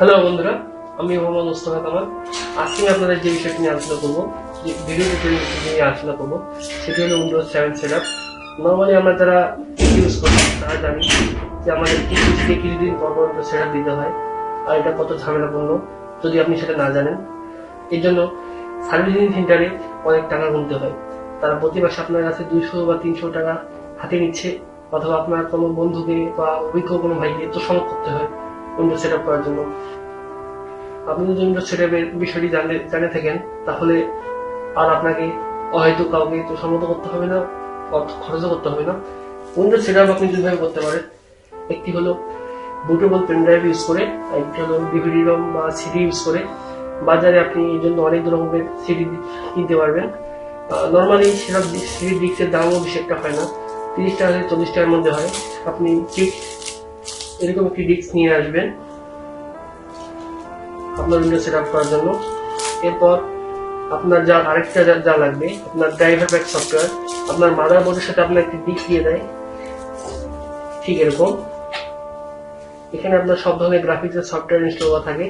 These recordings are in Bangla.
হ্যালো বন্ধুরা, আমি মোহাম্মদ মুস্তফা কামাল। আজকে আপনাদের যে বিষয়টি নিয়ে আলোচনা করব, যে ভিডিও যে নিয়ে আলোচনা করব, সেটি হলো Windows seven set up normally আমরা যারা ইউজ করি, তারা জানি যে আমাদের কিছু থেকে কিছুদিন পর পর সেট আপ দিতে হয়, আর এটা কত ঝামেলাপূর্ণ, যদি আপনি সেটা না জানেন। এর জন্য সার্ভিসিং সেন্টারে অনেক টাকা গুনতে হয়। তারা প্রতি মাসে আপনার কাছে দুইশো বা তিনশো টাকা হাতে নিচ্ছে, অথবা আপনার কোনো বন্ধুকে বা অভিজ্ঞ কোনো ভাইকে তো সমক করতে হয়। উইন্ডোজ সেট আপ করার জন্য। আপনি যদি উইন্ডোজ সেট আপের বিষয়টি জানলে, জানে থাকেন, তাহলে আর আপনাকে হয়তো কাউকে তো সম্মত করতে হবে না, অর্থ খরচও করতে হবে না। উইন্ডোজ সেট আপ আপনি দুইভাবে করতে পারেন, একটি হলো বুটেবল পেন ড্রাইভ ইউজ করে একটি হলো ডিভিডি রম বা সিডি ইউজ করে। বাজারে আপনি এই জন্য অনেক রকমের সিডি কিনতে পারবেন। নর্মালি সেসব সিডি ডিস্কের দামও বেশি একটা হয় না। তিরিশ টাকা থেকে চল্লিশ টাকার মধ্যে হয়। আপনি ঠিক এরকম একটি ডিস্ক নিয়ে আসবেন। আপনার উইন্ডো সেট আপ করার জন্য। এরপর আপনার যা আরেকটা যা যা লাগবে, আপনার ড্রাইভার ব্যাক সফটওয়্যার আপনার মাদার বোর্ডের সাথে আপনার একটি ডিস্ক দিয়ে দেয়। ঠিক এরকম। এখানে আপনার সব ধরনের গ্রাফিক্সের সফটওয়্যার ইনস্টল করা থাকে।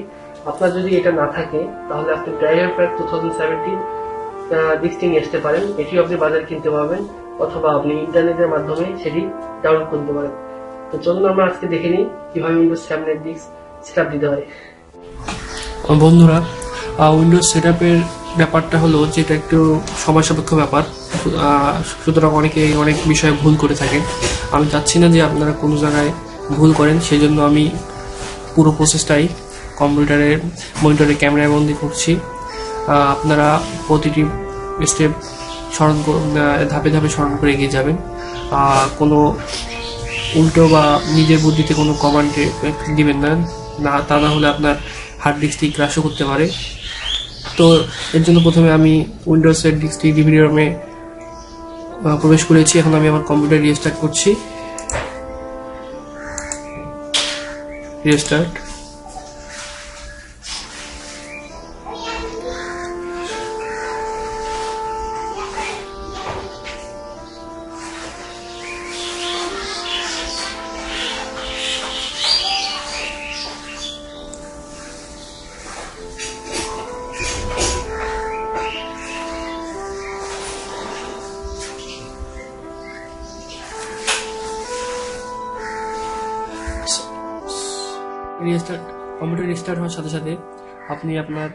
আপনার যদি এটা না থাকে, তাহলে আপনি driver pack two thousand seventeen ডিস্কটি নিয়ে আসতে পারেন। এটিও আপনি বাজারে কিনতে পারবেন, অথবা আপনি ইন্টারনেটের মাধ্যমে সেটি ডাউনলোড করতে পারেন। তো চলুন আমরা আজকে দেখে নিই কীভাবে উইন্ডোজ সেভেনের ডিস্ক সেট দিতে হয়। বন্ধুরা উইন্ডোজ সেট ব্যাপারটা হলো যেটা একটু সময় সাপেক্ষ ব্যাপার সুতরাং অনেকে অনেক বিষয়ে ভুল করে থাকেন। আমি চাচ্ছি না যে আপনারা কোনো জায়গায় ভুল করেন সেই জন্য আমি পুরো প্রসেসটাই কম্পিউটারের মনিটরের ক্যামেরায় বন্দি করছি। আপনারা প্রতিটি স্টেপ স্মরণ ধাপে ধাপে স্মরণ করে এগিয়ে যাবেন। কোনো উল্টো বা নিজের বুদ্ধিতে কোনো কমান্ডে দিবেন না। না, তা না হলে আপনার হার্ড ডিস্কটি ক্রাশও করতে পারে। তো এর জন্য প্রথমে আমি উইন্ডোজের ডিস্কটি ডিভিডি রমে প্রবেশ করেছি। এখন আমি আমার কম্পিউটার রিস্টার্ট করছি। রিস্টার্ট রিস্টার্ট কম্পিউটার রিস্টার্ট হওয়ার সাথে সাথে আপনি আপনার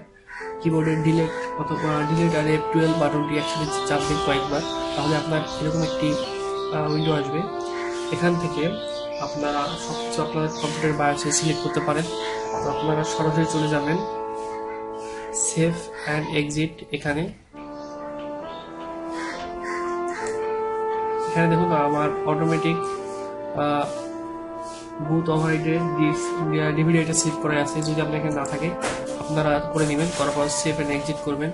কিবোর্ডের ডিলেট অথবা ডিলেট আর এফ টুয়েলভ বাটনটি একসাথে চাপবেন কয়েকবার, তাহলে আপনার এরকম একটি উইন্ডো আসবে। এখান থেকে আপনারা সব কিছু আপনার কম্পিউটার বায়োসে সিলেক্ট করতে পারেন। তো আপনারা সরাসরি চলে যাবেন। সেভ অ্যান্ড এক্সিট এখানে। এখানে দেখুন, আমার অটোমেটিক বুথ ডিভিডি এটা সেভ করা আছে, যদি আপনার এখানে না থাকে, আপনারা করে নেবেন, করার পর সেভ এন্ড এক্সিট করবেন।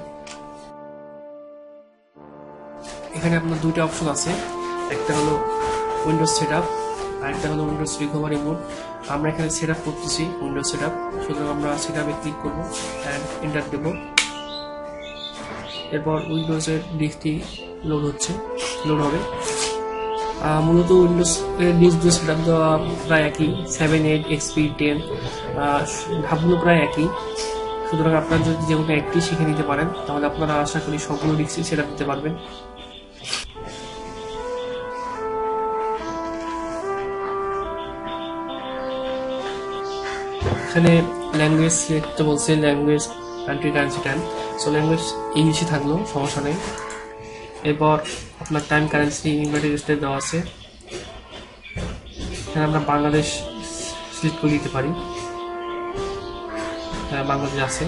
এখানে আপনার দুইটা অপশন আছে, একটা হলো উইন্ডোজ সেট আপ আর একটা হলো উইন্ডোজ রিকভারি মোড আমরা এখানে সেট আপ করতেছি উইন্ডোজ সেট আপ সুতরাং আমরা সেট আপে ক্লিক করব অ্যান্ড এন্টার দেব। এরপর উইন্ডোজের ডিস্কটি লোড হচ্ছে লোড হবে। মূলত উইন্ডোজ ডিসপ্লে সেটআপ দেওয়া প্রায় একই সেভেন এইট এক্সপি টেন ধাপগুলো প্রায় একই। সুতরাং আপনার যদি যে কোনো একটি শিখে নিতে পারেন, তাহলে আপনারা আশা করি সবগুলো ডিস্কই সেট দিতে পারবেন। এখানে ল্যাঙ্গুয়েজ সিলেক্ট বলছে ল্যাঙ্গুয়েজ কান্ট্রি ট্রান্সিটান সো ল্যাঙ্গুয়েজ ইংলিশই থাকল, সমস্যা নেই। এরপর আপনার টাইম কারেন্সি ইনভার্টেড স্টেট দেওয়া আছে। এখানে আমরা বাংলাদেশ সিলেক্ট করে দিতে পারি। হ্যাঁ বাংলাদেশ আছে।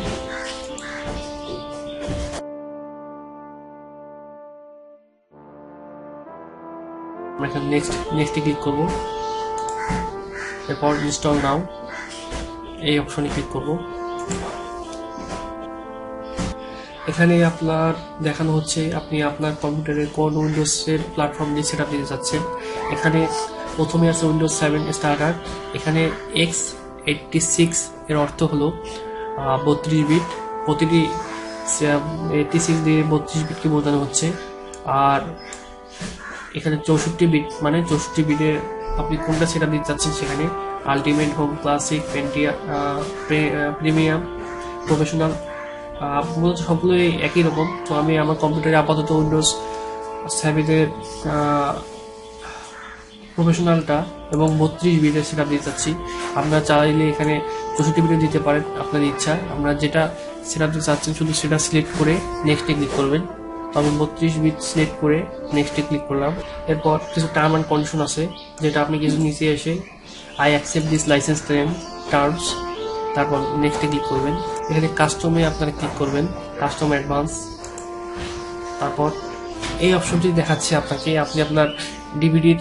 এখানে নেক্সট নেক্সটে ক্লিক করব। এরপর ইনস্টল নাও এই অপশনে ক্লিক করব। এখানে আপনার দেখানো হচ্ছে আপনি আপনার কম্পিউটারে কোন উইন্ডোজের প্ল্যাটফর্ম দিয়ে সেটা দিতে চাচ্ছেন। এখানে প্রথমে আছে উইন্ডোজ সেভেন স্টার্টার এখানে এক্স এইটটি সিক্স এর অর্থ হলো বত্রিশ বিট প্রতিটি এইটটি সিক্স দিয়ে বত্রিশ বিটকে বোঝানো হচ্ছে। আর এখানে চৌষট্টি বিট মানে চৌষট্টি বিটে আপনি কোনটা সেটা দিতে চাচ্ছেন সেখানে। আলটিমেট হোম ক্লাসিক পেন্টিয়া প্রিমিয়াম প্রফেশনাল মূলত সবগুলোই একই রকম। তো আমি আমার কম্পিউটারে আপাতত উইন্ডোজ সেভেনের প্রফেশনালটা এবং বত্রিশ বিটের সেটা দিতে চাচ্ছি। আপনারা চাইলে এখানে চৌষট্টি বিটে দিতে পারেন আপনার ইচ্ছা। আমরা যেটা সেটা দিতে চাচ্ছেন শুধু সেটা সিলেক্ট করে নেক্সটে ক্লিক করবেন। তো আমি বত্রিশ বিট সিলেক্ট করে নেক্সটে ক্লিক করলাম। এরপর কিছু টার্ম অ্যান্ড কন্ডিশন আছে, যেটা আপনি কিছু নিচে এসে I accept this licence term terms তারপর নেক্সটে ক্লিক করবেন। এখানে কাস্টমে আপনারা ক্লিক করবেন কাস্টম অ্যাডভান্স তারপর এই অপশনটি দেখাচ্ছে আপনাকে। আপনি আপনার ডিভিডির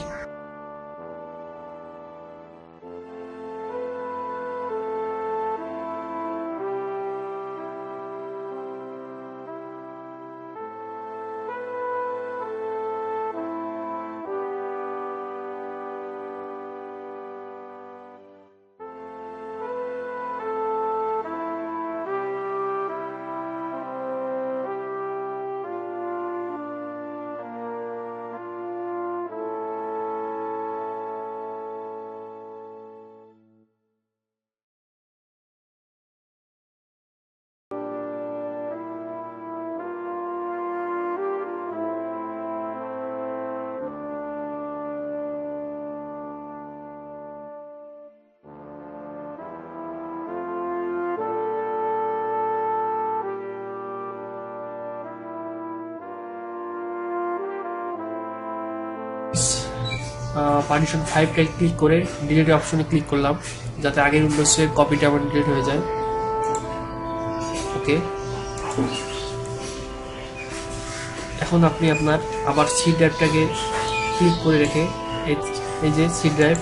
পার্টিশন ফাইভটা ক্লিক করে ডিলিট অপশনে ক্লিক করলাম, যাতে আগের উইন্ডোজের কপিটা আমার ডিলিট হয়ে যায়। ওকে এখন আপনি আপনার আবার সি ড্রাইভটাকে ক্লিক করে রেখে এই- যে সি ড্রাইভ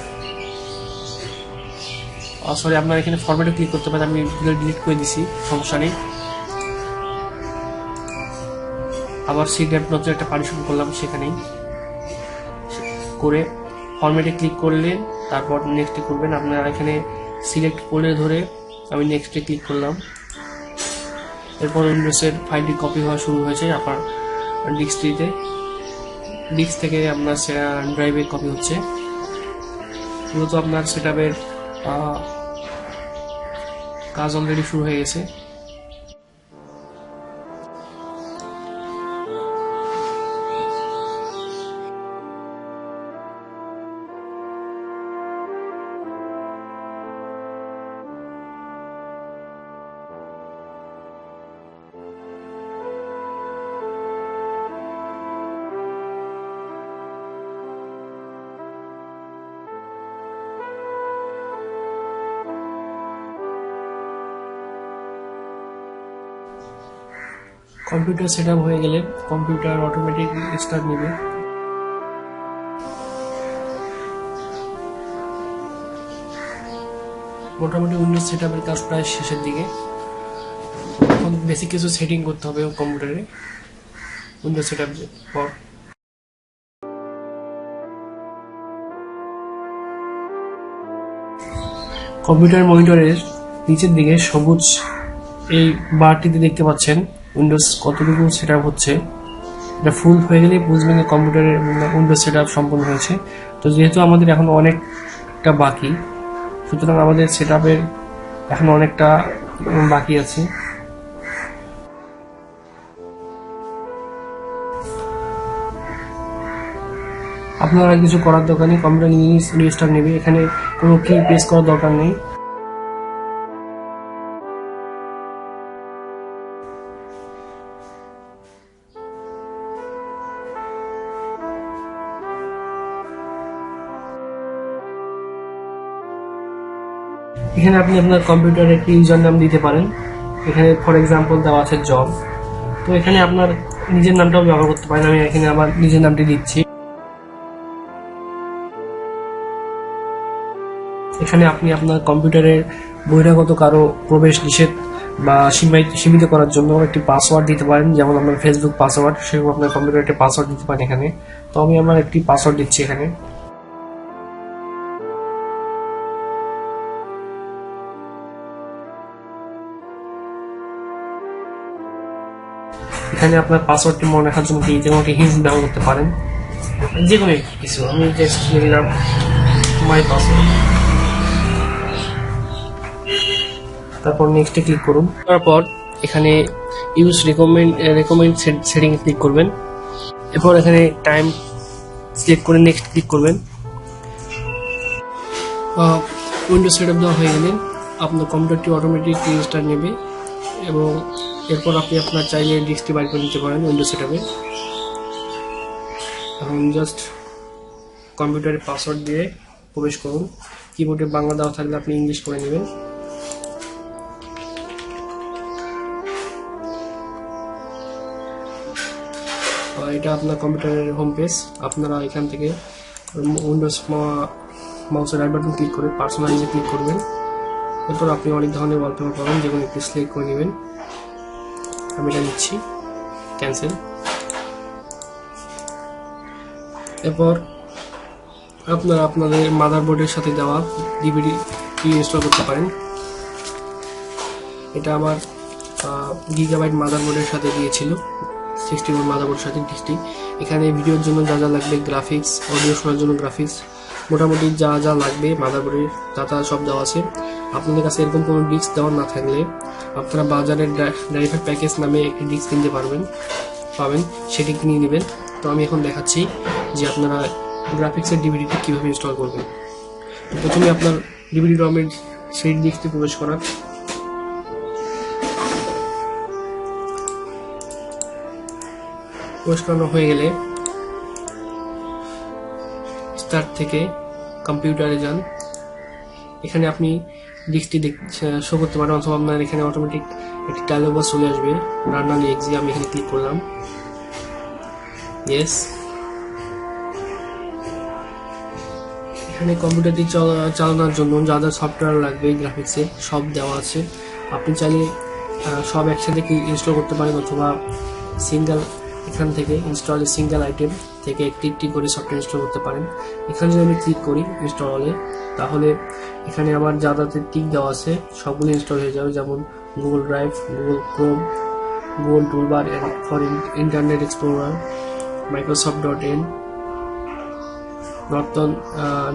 সরি আপনার এখানে ফরম্যাটে ক্লিক করতে পারেন, আমি ডিলিট করে দিছি, সমস্যা নেই। আবার সি ড্রাইভ নতুন একটা পার্টিশন করলাম সেখানেই। করে ফরম্যাটে ক্লিক করলে তারপর নেক্সটে করবেন। আপনারা এখানে সিলেক্ট করে ধরে আমি নেক্সটে ক্লিক করলাম। এরপর উইন্ডোজের ফাইলটি কপি হওয়া শুরু হয়েছে আপনার ডিস্কটিতে ডিস্ক থেকে আপনার ড্রাইভে কপি হচ্ছে। মূলত আপনার সেট কাজ অলরেডি শুরু হয়ে গেছে। কম্পিউটার সেট হয়ে গেলে কম্পিউটার অটোমেটিক স্টার্ট নেবে। মোটামুটি উইন্ডোজ সেট আপের কাজ প্রায় শেষের দিকে। এখন বেসিক কিছু সেটিং করতে হবে কম্পিউটারে উইন্ডোজ সেট পর। কম্পিউটার মনিটরের নিচের দিকে সবুজ এই বারটিতে দেখতে পাচ্ছেন। উইন্ডোজ কতটুকু সেট হচ্ছে, এটা ফুল হয়ে গেলে বুঝবেন যে কম্পিউটারের উইন্ডোজ সেট সম্পূর্ণ হয়েছে। তো যেহেতু আমাদের এখন অনেকটা বাকি, সুতরাং আমাদের সেট আপের এখন অনেকটা বাকি আছে। আপনারা কিছু করার দরকার নেই, কম্পিউটার নিয়ে রেজিস্টার নেবে। এখানে কোনো কি পেস করার দরকার নেই। এখানে আপনি আপনার কম্পিউটারে একটি ইউজার নাম দিতে পারেন। এখানে ফর এক্সাম্পল দেওয়া আছে জব তো এখানে আপনার নিজের নামটাও ব্যবহার করতে পারেন। আমি এখানে আমার নিজের নামটি দিচ্ছি। এখানে আপনি আপনার কম্পিউটারের বহিরাগত কারও প্রবেশ নিষেধ বা সীমিত করার জন্য একটি পাসওয়ার্ড দিতে পারেন। যেমন আপনার ফেসবুক পাসওয়ার্ড সেরকম আপনার কম্পিউটারে একটি পাসওয়ার্ড দিতে পারেন এখানে। তো আমি আমার একটি পাসওয়ার্ড দিচ্ছি এখানে। এখানে আপনার পাসওয়ার্ডটি মনে রাখার জন্য কি যে কোনো হিন্স ব্যবহার করতে পারেন? যে কোনো কিছু। আমি জাস্ট লিখলাম মাই পাসওয়ার্ড তারপর নেক্সটে ক্লিক করুন। তারপর এখানে use recommend recommend setting click করবেন। এরপর এখানে টাইম সিলেক্ট করে নেক্সট ক্লিক করবেন। উইন্ডো সেট আপ দেওয়া হয়ে গেলে আপনার কম্পিউটারটি অটোমেটিক রেজিস্টার নেবে এবং এরপর আপনি আপনার চাইলে ডিস্কটি বাইর করে নিতে পারেন উইন্ডো সেট এখন জাস্ট কম্পিউটারের পাসওয়ার্ড দিয়ে প্রবেশ করুন। কিবোর্ডে বাংলা দেওয়া থাকলে আপনি ইংলিশ করে নেবেন। এটা আপনার কম্পিউটারের হোম পেজ আপনারা এখান থেকে উইন্ডোজ মাউসের রাইট বাটন ক্লিক করে পার্সোনালাইজে ক্লিক করবেন। এরপর আপনি অনেক ধরনের ওয়ালপেপার পাবেন যেগুলো একটু সিলেক্ট করে নেবেন। আমি এটা নিচ্ছি ক্যান্সেল এরপর আপনারা আপনাদের মাদারবোর্ডের সাথে দেওয়া ডিভিডি ইনস্টল করতে পারেন। এটা আমার গিগাবাইট মাদারবোর্ডের সাথে দিয়েছিল। সিক্সটি ফোর মাদারবোর্ডের সাথে ডিসটি এখানে ভিডিওর জন্য যা যা লাগবে গ্রাফিক্স অডিও শোনার জন্য গ্রাফিক্স মোটামুটি যা যা লাগবে মাদারবোর্ডের তা তা সব দেওয়া আছে। আপনাদের কাছে এরকম কোনো ডিস্ক দেওয়া না থাকলে আপনারা বাজারের ড্রাইভার প্যাকেজ নামে একটি ডিস্ক কিনতে পারবেন, পাবেন, সেটি কিনে নেবেন। তো আমি এখন দেখাচ্ছি যে আপনারা গ্রাফিক্সের ডিভিডিটি কীভাবে ইনস্টল করবেন। প্রথমে আপনার ডিভিডি রমের সেই ডিস্কটি প্রবেশ করার। প্রবেশ করানো হয়ে গেলে স্টার্ট থেকে কম্পিউটারে যান। এখানে আপনি ডিস্কটি শো করতে পারেন অথবা আপনার এখানে অটোমেটিক একটি ডায়লগ বক্স চলে আসবে। রান্নালি এক্সি আমি এখানে ক্লিক করলাম। ইয়েস এখানে কম্পিউটারটি চলা- চালানোর জন্য যা যা সফটওয়্যার লাগবে গ্রাফিক্সে সব দেওয়া আছে। আপনি চাইলে সব একসাথে ইনস্টল করতে পারেন অথবা সিঙ্গেল এখান থেকে ইনস্টল সিঙ্গেল আইটেম থেকে একটি একটি করে সফটওয়্যার ইনস্টল করতে পারেন। এখানে যদি আমি ক্লিক করি ইনস্টল হলে তাহলে এখানে আমার যা যাতে টিক দেওয়া আছে, সবগুলো ইনস্টল হয়ে যাবে। যেমন Google Drive Google Chrome Google toolbar for Internet Explorer Microsoft dot in Norton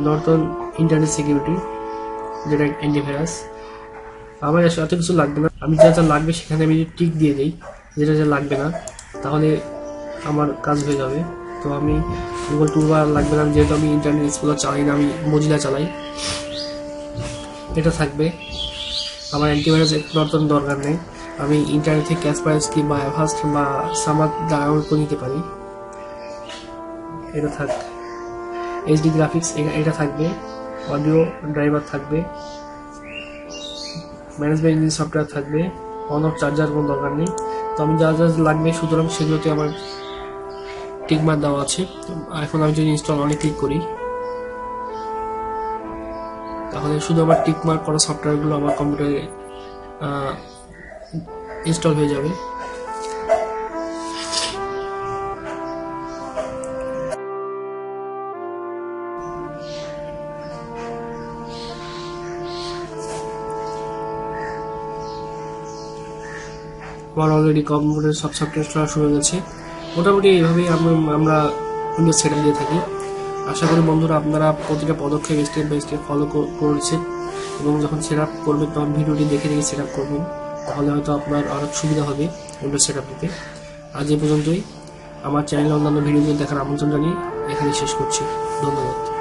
Norton internet security যেটা অ্যান্টিভাইরাস আমার এত কিছু লাগবে না। আমি যা যা লাগবে সেখানে আমি টিক দিয়ে দিই, যেটা যা লাগবে না, তাহলে আমার কাজ হয়ে যাবে। তো আমি গুগল টুলবার লাগবে না, যেহেতু আমি ইন্টারনেট এক্সপ্লোরার চালাই না, আমি মজিলা চালাই। এটা থাকবে। আমার অ্যান্টিভাইরাস নর্তন দরকার নেই। আমি ইন্টারনেট থেকে ক্যাসপায়ার্সকি বা অ্যাভাস্ট বা সামার ডাউনলোড করে নিতে পারি। এটা থাক। এইচডি গ্রাফিক্স এটা থাকবে। অডিও ড্রাইভার থাকবে। ম্যানেজমেন্ট সফটওয়্যার থাকবে। অন অফ চার্জার কোনো দরকার নেই। তো আমি যা যা লাগবে সুতরাং সেগুলোতে আমার টিকমার দেওয়া আছে। এখন আমি যদি ইনস্টল অনেক ক্লিক করি, তাহলে শুধু আমার টিকমার্ক করা সফটওয়্যারগুলো আমার কম্পিউটারে ইনস্টল হয়ে যাবে। আমার অলরেডি কম্পিউটার সব সফটওয়্যার চলা শুরু হয়ে গেছে। মোটামুটি এইভাবেই আমরা উইন্ডোজ সেট দিয়ে থাকি। আশা করি বন্ধুরা আপনারা প্রতিটা পদক্ষেপ স্টেপ বাই স্টেপ ফলো করেছেন এবং যখন সেট আপ করবেন তখন ভিডিওটি দেখে দেখে সেট আপ করবেন, তাহলে হয়তো আপনার অনেক সুবিধা হবে উইন্ডোজ সেট আপ দিতে আজ এ পর্যন্তই। আমার চ্যানেলে অন্যান্য ভিডিওগুলো দেখার আমন্ত্রণ জানিয়ে এখানে শেষ করছি। ধন্যবাদ।